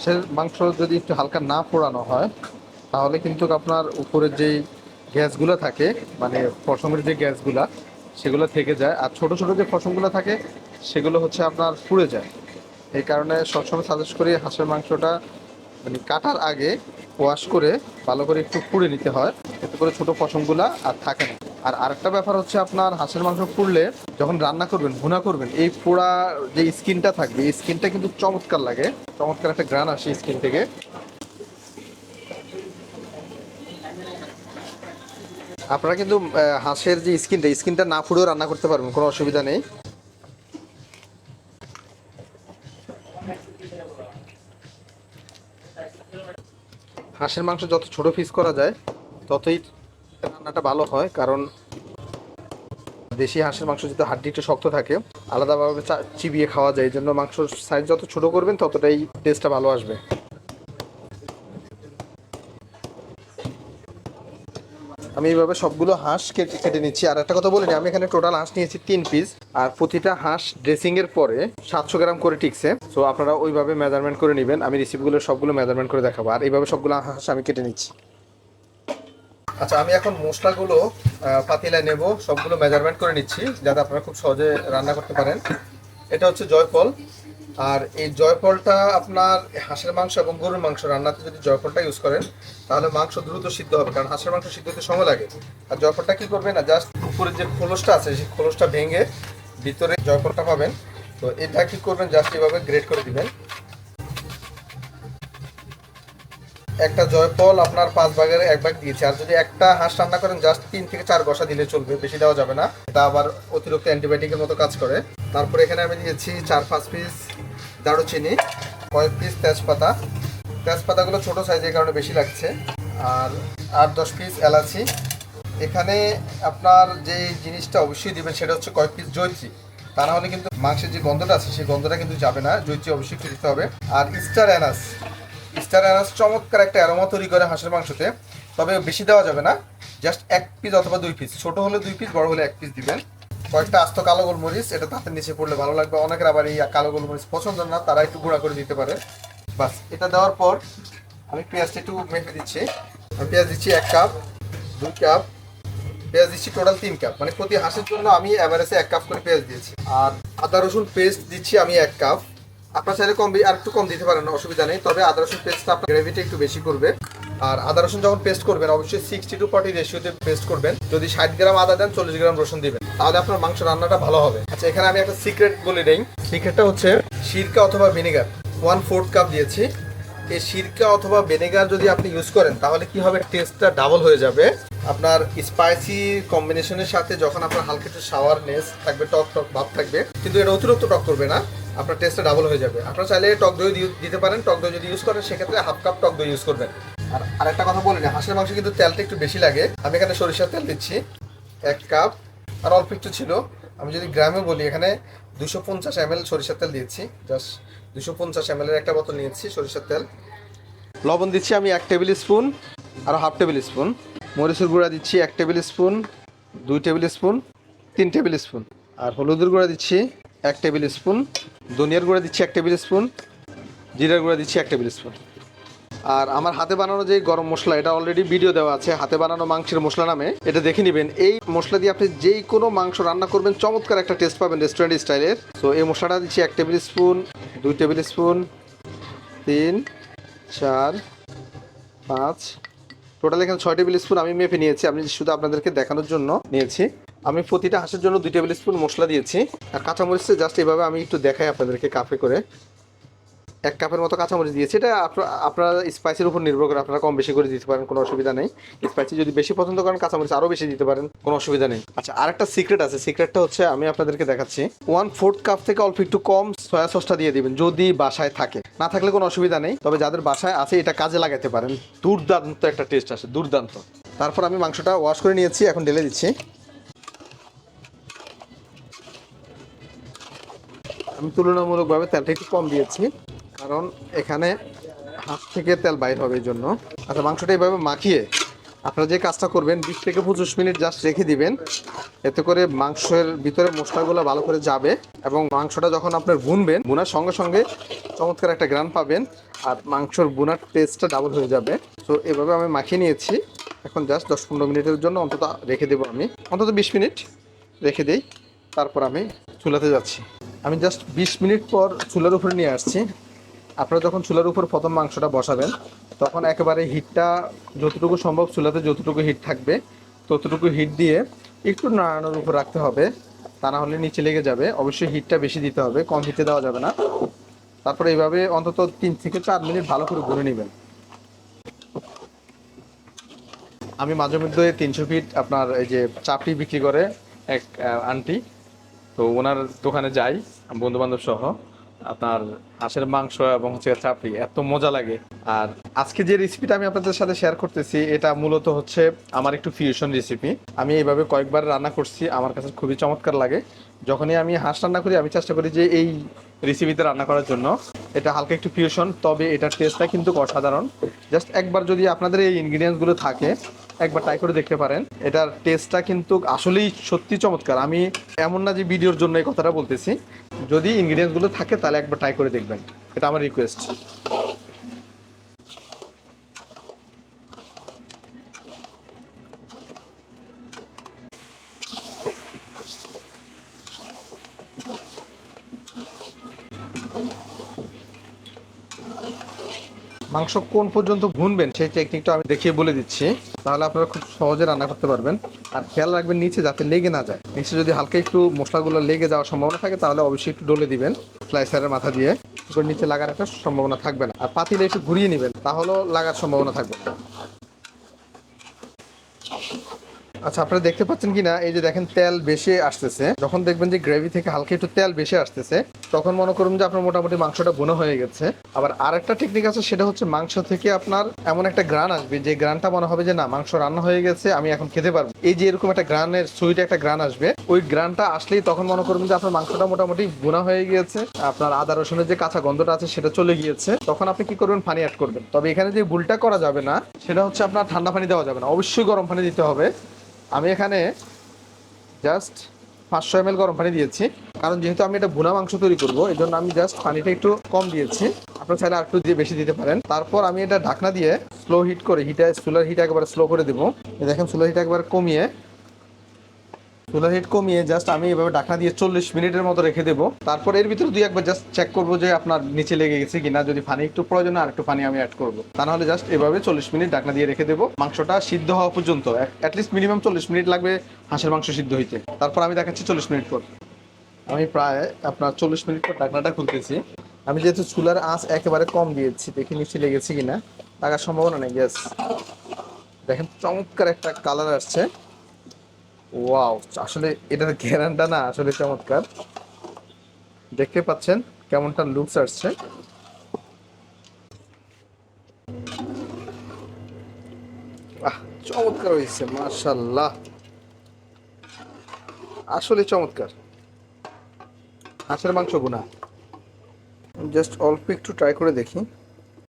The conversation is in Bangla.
হাঁসের মাংস যদি একটু হালকা না পোড়ানো হয়, তাহলে কিন্তু আপনার উপরের যেই গ্যাসগুলো থাকে মানে পশমের যে গ্যাসগুলা, সেগুলো থেকে যায়। আর ছোট ছোট যে পশমগুলো থাকে, সেগুলো হচ্ছে আপনার পুড়ে যায়। এই কারণে সবসময় সাজেস্ট করি হাঁসের মাংসটা মানে কাটার আগে ওয়াশ করে ভালো করে একটু পুড়ে নিতে হয়। এতে করে ছোট পশমগুলা আর থাকে না। আর আরেকটা ব্যাপার হচ্ছে আপনার হাঁসের মাংস পুড়লে যখন রান্না করবেন, ভুনা করবেন, এই পোড়া যে স্কিনটা থাকবে, এই স্কিনটা কিন্তু চমৎকার লাগে। চমৎকার একটা গ্রান আসে স্কিন থেকে। আপনারা কিন্তু হাঁসের যে স্কিনটা স্কিনটা না ফুড়েও রান্না করতে পারবেন, কোনো অসুবিধা নেই। হাঁসের মাংস যত ছোট পিস করা যায়, ততই রান্নাটা ভালো হয়, কারণ দেশি হাঁসের মাংস যদি হাড্ডি একটু শক্ত থাকে, আলাদাভাবে চিবিয়ে খাওয়া যায়, এই জন্য মাংসর সাইজ যত ছোট করবেন, ততটাই টেস্টটা ভালো আসবে। আমি এইভাবে সবগুলো হাঁস কেটে কেটে নিচ্ছি। আর একটা কথা বলিনি আমি এখানে টোটাল হাঁস নিয়েছি তিন পিস আর প্রতিটা হাঁস ড্রেসিং এর পরে সাতশো গ্রাম করে টিকছে। সো আপনারা ওইভাবে মেজারমেন্ট করে নেবেন, আমি রিসিপগুলো সবগুলো মেজারমেন্ট করে দেখাবো। আর এইভাবে সবগুলো হাঁস আমি কেটে নিচ্ছি। আচ্ছা আমি এখন মশলাগুলো পাতিলায় নেব, সবগুলো মেজারমেন্ট করে নিচ্ছি, যাতে আপনারা খুব সহজে রান্না করতে পারেন। এটা হচ্ছে জয়ফল। আর এই জয়ফলটা আপনার হাঁসের মাংস এবং গরুর মাংস রান্নাতে যদি জয়ফলটা ইউজ করেন, তাহলে মাংস দ্রুত সিদ্ধ হবে, কারণ হাঁসের মাংস সিদ্ধ হতে সময় লাগে। আর জয়ফলটা কী করবেন না জাস্ট উপরে যে খোলসটা আছে, সেই খোলসটা ভেঙে ভিতরে জয়ফলটা পাবেন। তো এটা কী করবেন জাস্ট এভাবে গ্রেড করে দিবেন। একটা জয়ফল আপনার পাঁচ ভাগের এক ভাগ দিয়েছে। আর যদি একটা হাঁস রান্না করেন জাস্ট তিন থেকে চার গসা দিলে চলবে, বেশি দেওয়া যাবে না। এটা আবার অতিরিক্ত অ্যান্টিবায়োটিকের মতো কাজ করে। তারপরে এখানে আমি দিয়েছি চার পাঁচ পিস দারুচিনি কয়েক পিস তেজপাতা। তেজপাতাগুলো ছোটো সাইজের কারণে বেশি লাগছে। আর আট দশ পিস এলাচি। এখানে আপনার যে জিনিসটা অবশ্যই দেবেন, সেটা হচ্ছে কয়েক পিস জৈত্রী তা না হলে কিন্তু মাংসের যে গন্ধটা আছে, সেই গন্ধটা কিন্তু যাবে না। জৈত্রী অবশ্যই দিতে হবে। আর স্টার অ্যানাস। স্টার অ্যানাস চমৎকার একটা অ্যারোমা তৈরি করে হাঁসের মাংসতে, তবে বেশি দেওয়া যাবে না জাস্ট এক পিস অথবা দুই পিস ছোট হলে দুই পিস বড় হলে এক পিস দিবেন। কয়েকটা আস্ত কালো গোলমরিচ, এটা দাঁতের নিচে পড়লে ভালো লাগবে। অনেকের আবার এই কালো গোলমরিচ পছন্দ না, তারা একটু গুঁড়া করে দিতে পারে। বাস, এটা দেওয়ার পর আমি পেঁয়াজটা একটু মেপে দিচ্ছি। আমি পেঁয়াজ দিচ্ছি এক কাপ দুই কাপ পেঁয়াজ দিচ্ছি টোটাল তিন কাপ মানে প্রতি হাঁসের জন্য আমি অ্যাভারেজে এক কাপ করে পেঁয়াজ দিয়েছি। আর আদা রসুন পেস্ট দিচ্ছি আমি এক কাপ আপনার চাইলে কম আর একটু কম দিতে পারেন, অসুবিধা নেই। তবে আদা রসুন পেস্টটা আপনার গ্রেভিটা একটু বেশি করবে আর আদা রসুন যখন পেস্ট করবেন, অবশ্যই সিক্সটি টু ফর্টি রেশিওতে পেস্ট করবেন। যদি ষাট গ্রাম আদা দেন, চল্লিশ গ্রাম রসুন দিবেন। তাহলে আপনার মাংস রান্নাটা ভালো হবে। আচ্ছা এখানে আমি একটা সিক্রেট বলে নেই সিক্রেটটা হচ্ছে সিরকা অথবা ভিনেগার ওয়ান ফোর্থ কাপ দিয়েছি। এই সিরকা অথবা ভিনেগার যদি আপনি ইউজ করেন, তাহলে কি হবে? টেস্টটা ডাবল হয়ে যাবে। আপনার স্পাইসি কম্বিনেশনের সাথে যখন আপনার হালকা একটু সাওয়ারনেস থাকবে, টক টক ভাব থাকবে। কিন্তু এটা অতিরিক্ত টক করবে না। আপনার টেস্টটা ডাবল হয়ে যাবে। আপনার চাইলে টক দই দিতে পারেন। টক দই যদি ইউজ করেন, সেক্ষেত্রে হাফ কাপ টক দই ইউজ করবেন। আর আরেকটা কথা বলি না হাঁসের মাংস কিন্তু তেলটা একটু বেশি লাগে। আমি এখানে সরিষার তেল দিচ্ছি, এক কাপ আর অল্প একটু ছিল। আমি যদি গ্রামে বলি, এখানে দুশো পঞ্চাশ এম এল সরিষার তেল দিয়েছি। জাস্ট দুশো পঞ্চাশ এম এর একটা বোতল নিয়েছি সরিষার তেল। লবণ দিচ্ছি আমি এক টেবিল স্পুন আর হাফ টেবিল স্পুন মরিচের গুঁড়া দিচ্ছি এক টেবিল স্পুন দুই টেবিল স্পুন তিন টেবিল স্পুন আর হলুদের গুঁড়া দিচ্ছি এক টেবিল স্পুন। ধনিয়ার গুঁড়া দিচ্ছি এক টেবিল স্পুন। জিরার গুঁড়া দিচ্ছি এক টেবিল স্পুন। আর আমার হাতে বানানো যে গরম মশলা, এটা অলরেডি ভিডিও দেওয়া আছে, হাতে বানানো মাংসের মশলা নামে। এটা দেখে নেবেন, এই মশলা দিয়ে আপনি যেই কোনো মাংস রান্না করবেন, চমৎকার একটা টেস্ট পাবেন রেস্টুরেন্ট স্টাইলের তো এই মশলাটা দিচ্ছি এক টেবিল স্পুন, দুই টেবিল স্পুন, তিন, চার, পাঁচ। টোটাল এখানে ছয় টেবিল স্পুন আমি মেপে নিয়েছি, আমি শুধু আপনাদেরকে দেখানোর জন্য নিয়েছি। আমি প্রতিটা হাঁসের জন্য দুই টেবিল স্পুন মশলা দিয়েছি। আর কাঁচামরিচে জাস্ট এভাবে আমি একটু দেখাই আপনাদেরকে কাপে করে। এক কাপের মতো কাঁচামরিচ দিয়েছি। এটা আপনার স্পাইসের উপর নির্ভর করে আপনারা কম বেশি করে দিতে পারেন, কোনো অসুবিধা নেই। স্পাইসি যদি বেশি পছন্দ করেন, কাঁচামরিচ আরও বেশি দিতে পারেন, কোনো অসুবিধা নেই। আচ্ছা আরেকটা সিক্রেট আছে। সিক্রেটটা হচ্ছে আমি আপনাদেরকে দেখাচ্ছি। ওয়ান ফোর্থ কাপ থেকে অল্প একটু কম সয়া সসটা দিয়ে দিবেন, যদি বাসায় থাকে। না থাকলে কোনো অসুবিধা নেই, তবে যাদের বাসায় আছে, এটা কাজে লাগাতে পারেন। দুর্দান্ত একটা টেস্ট আসে, দুর্দান্ত। তারপর আমি মাংসটা ওয়াশ করে নিয়েছি, এখন ঢেলে দিচ্ছি। আমি তুলনামূলকভাবে তেলটা একটু কম দিয়েছি, কারণ এখানে হাত থেকে তেল বাইর হবে এই জন্য। আচ্ছা মাংসটা এইভাবে মাখিয়ে আপনারা যে কাজটা করবেন, বিশ থেকে পঁচিশ মিনিট জাস্ট রেখে দিবেন। এতে করে মাংসের ভিতরে মশলাগুলো ভালো করে যাবে এবং মাংসটা যখন আপনার ভুনবেন, ভুনার সঙ্গে সঙ্গে চমৎকার একটা গ্রান পাবেন আর মাংসর বোনার টেস্টটা ডাবল হয়ে যাবে। তো এভাবে আমি মাখিয়ে নিয়েছি। এখন জাস্ট দশ পনেরো মিনিটের জন্য অন্তত রেখে দেবো আমি। অন্তত বিশ মিনিট রেখে দিই, তারপর আমি চুলাতে যাচ্ছি। আমি জাস্ট বিশ মিনিট পর চুলার উপরে নিয়ে আসছি। আপনারা যখন চুলার উপর প্রথম মাংসটা বসাবেন, তখন একেবারে হিটটা যতটুকু সম্ভব চুলাতে যতটুকু হিট থাকবে, ততটুকু হিট দিয়ে একটু নাড়ানোর উপর রাখতে হবে। তা না হলে নিচে লেগে যাবে। অবশ্যই হিটটা বেশি দিতে হবে, কম হিটে দেওয়া যাবে না। তারপরে এইভাবে অন্তত তিন থেকে চার মিনিট ভালো করে ঘুরে নেবেন। আমি মাঝে মধ্যে তিনশো ফিট আপনার এই যে চাপড়ি বিক্রি করে এক আন্টি। তো ওনার দোকানে যাই বন্ধু বান্ধব সহ। আপনার হাঁসের মাংস এবং হচ্ছে চাপড়ি, এত মজা লাগে। আর আজকে যে রেসিপিটা আমি আপনাদের সাথে শেয়ার করতেছি, এটা মূলত হচ্ছে আমার একটু ফিউশন রেসিপি আমি এইভাবে কয়েকবার রান্না করছি, আমার কাছে খুবই চমৎকার লাগে। যখনই আমি হাঁস রান্না করি, আমি চেষ্টা করি যে এই রেসিপিতে রান্না করার জন্য। এটা হালকা একটু ফিউশন তবে এটার টেস্টটা কিন্তু অসাধারণ। জাস্ট একবার যদি আপনাদের এই ইনগ্রিডিয়েন্টসগুলো থাকে একবার ট্রাই করে দেখতে পারেন। এটার টেস্টটা কিন্তু আসলেই সত্যি চমৎকার। আমি এমন না যে ভিডিওর জন্য এই কথাটা বলতেছি। যদি ইনগ্রিডিয়েন্টসগুলো থাকে, তাহলে একবার ট্রাই করে দেখবেন। এটা আমার রিকোয়েস্ট মাংস কোন পর্যন্ত ভুনবেন সেই টেকনিকটা আমি দেখিয়ে বলে দিচ্ছি। তাহলে আপনারা খুব সহজে রান্না করতে পারবেন। আর খেয়াল রাখবেন নিচে যাতে লেগে না যায়। নিচে যদি হালকা একটু মশলাগুলো লেগে যাওয়ার সম্ভাবনা থাকে, তাহলে অবশ্যই একটু ডলে দিবেন স্লাইসারের মাথা দিয়ে। নিচে লাগার একটা সম্ভাবনা থাকবে না। আর পাতিলে একটু ঘুরিয়ে নেবেন, তাহলেও লাগার সম্ভাবনা থাকবে। আচ্ছা আপনারা দেখতে পাচ্ছেন কিনা? এই যে দেখেন, তেল বেশি আসতেছে। যখন দেখবেন যে গ্রেভি থেকে হালকা একটু তেল বেশি আসতেছে, তখন মনে করুন যে আপনার মোটামুটি মাংসটা বোনা হয়ে গেছে। আবার আরেকটা টেকনিক আছে, সেটা হচ্ছে মাংস থেকে আপনার এমন একটা গ্রান আসবে, যে গ্রানটা মনে হবে যে, না, মাংস রান্না হয়ে গেছে, আমি এখন খেতে পারব। এই যে এরকম একটা গ্রানের সুইট একটা গ্রান আসবে, ওই গ্রানটা আসলেই তখন মনে করুন যে আপনার মাংসটা মোটামুটি বোনা হয়ে গিয়েছে। আপনার আদা, রসুনের যে কাঁচা গন্ধটা আছে, সেটা চলে গিয়েছে। তখন আপনি কি করবেন? পানি অ্যাড করবেন। তবে এখানে যে ভুলটা করা যাবে না, সেটা হচ্ছে আপনার ঠান্ডা পানি দেওয়া যাবে না। অবশ্যই গরম পানি দিতে হবে। আমি এখানে জাস্ট পাঁচশো এম গরম পানি দিয়েছি। কারণ যেহেতু আমি এটা ভুনা মাংস তৈরি করব এই জন্য আমি জাস্ট পানিটা একটু কম দিয়েছি। আপনার চাইলে আর একটু দিয়ে বেশি দিতে পারেন। তারপর আমি এটা ঢাকনা দিয়ে স্লো হিট করে হিটে চুলার হিট একবার স্লো করে দেবো। দেখেন চুলার হিট একবার কমিয়ে চুলার হিট কমিয়ে জাস্ট আমি এভাবে ঢাকনা দিয়ে চল্লিশ মিনিটের মতো রেখে দেবো। তারপর এর ভিতরে দুই একবার জাস্ট চেক করব যে আপনার নিচে লেগে গেছে কিনা। যদি পানি একটু প্রয়োজন আর একটু পানি আমি অ্যাড করব। তা নাহলে জাস্ট এভাবে চল্লিশ মিনিট ঢাকনা দিয়ে রেখে দেবো। মাংসটা সিদ্ধ হওয়া পর্যন্ত অ্যাটলিস্ট মিনিমাম চল্লিশ মিনিট লাগবে হাঁসের মাংস সিদ্ধ হইতে। তারপর আমি দেখাচ্ছি চল্লিশ মিনিট পর। আমি প্রায় আপনার চল্লিশ মিনিট পর ঢাকনাটা খুলতেছি। আমি যেহেতু চুলার আঁচ একেবারে কম দিয়েছি, দেখি নিচে লেগেছে কিনা। লাগার সম্ভাবনা নেই গ্যাস দেখেন চমৎকার একটা কালার আসছে। ওয়াও আসলে এটার ঘেরানটা না, আসলে চমৎকার। দেখতে পাচ্ছেন কেমনটা লুকস আসছে। চমৎকার হয়েছে মাশাল্লাহ আসলে চমৎকার। হাঁসের মাংস গুনা। জাস্ট অল্প একটু ট্রাই করে দেখি।